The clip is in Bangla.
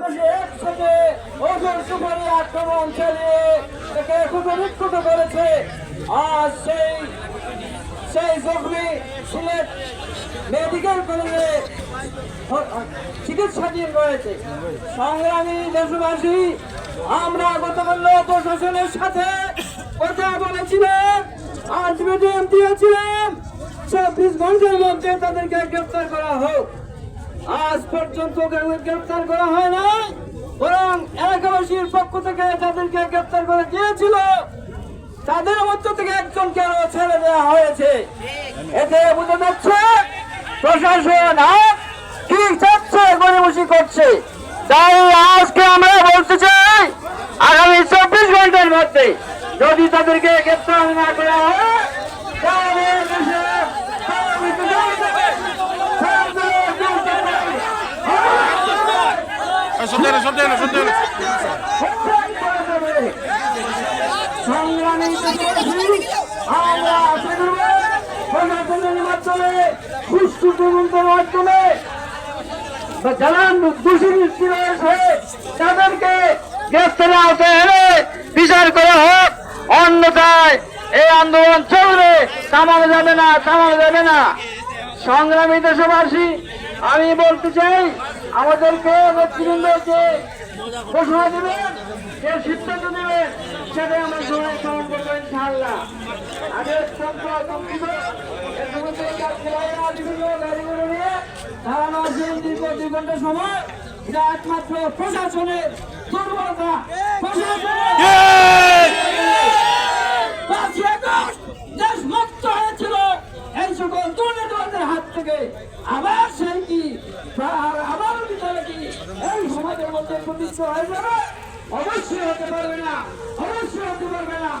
একসাথে ওজন সুপারি আক্রমণ চালিয়ে তাকে খুব বিক্ষুত করেছে। আজ সেই সেই জখমি সিলেট মেডিকেল কলেজে চিকিৎসাধীন রয়েছে। সংগ্রামী দেশবাসী, আমরা গতকাল প্রশাসনের সাথে কথা বলেছিলাম আলটিমেটাম দিয়েছিলাম। চব্বিশ ঘণ্টার মধ্যে তাদেরকে গ্রেফতার করা হোক। আজ পর্যন্ত কেউ গ্রেফতার করা হয় নাই। বরং এলাকাবাসীর পক্ষ থেকে তাদেরকে গ্রেফতার করে দিয়েছিল তাদের মধ্য থেকে একজনকে আরও ছেড়ে দেওয়া হয়েছে। এতে বোঝা যাচ্ছে প্রশাসন আর কি চাচ্ছে গরিবসি করছে। তাই আজকে আমরা বলতে চাই, আগামী চব্বিশ ঘণ্টার মধ্যে যদি তাদেরকে গ্রেফতার না করা হয় তদন্তের মাধ্যমে বা যারা দোষী আওতায় এনে বিচার করা হোক। অন্যথায় এই আন্দোলন চলবে, থামানো যাবে না, থামানো যাবে না। সংগ্রামী দেশবাসী, আমি বলতে চাই আমাদেরকে নেতৃবৃন্দকে ঘোষণা দেবেন যে সিদ্ধান্ত দেবেন সেটাই আমরা সবাই পালন করব ইনশাআল্লাহ। আগে অত্যন্ত আতঙ্কিত এর মধ্যে যাত্রীরা বিভিন্ন গাড়িগুলো নিয়ে দাঁড়ানো আছে দীর্ঘ দুই ঘণ্টা সময় এটা একমাত্র প্রশাসনের দুর্বলতা প্রশাসনের পাঁচই আগস্ট দেশ মুক্ত হয়েছিল। এই সকল দুর্নীতিবাদের হাত থেকে আবার সেই কি আবার মধ্যে একত্রিত হয়ে যাবে? অবশ্যই হতে পারবে না। অবশ্যই হতে পারবে না।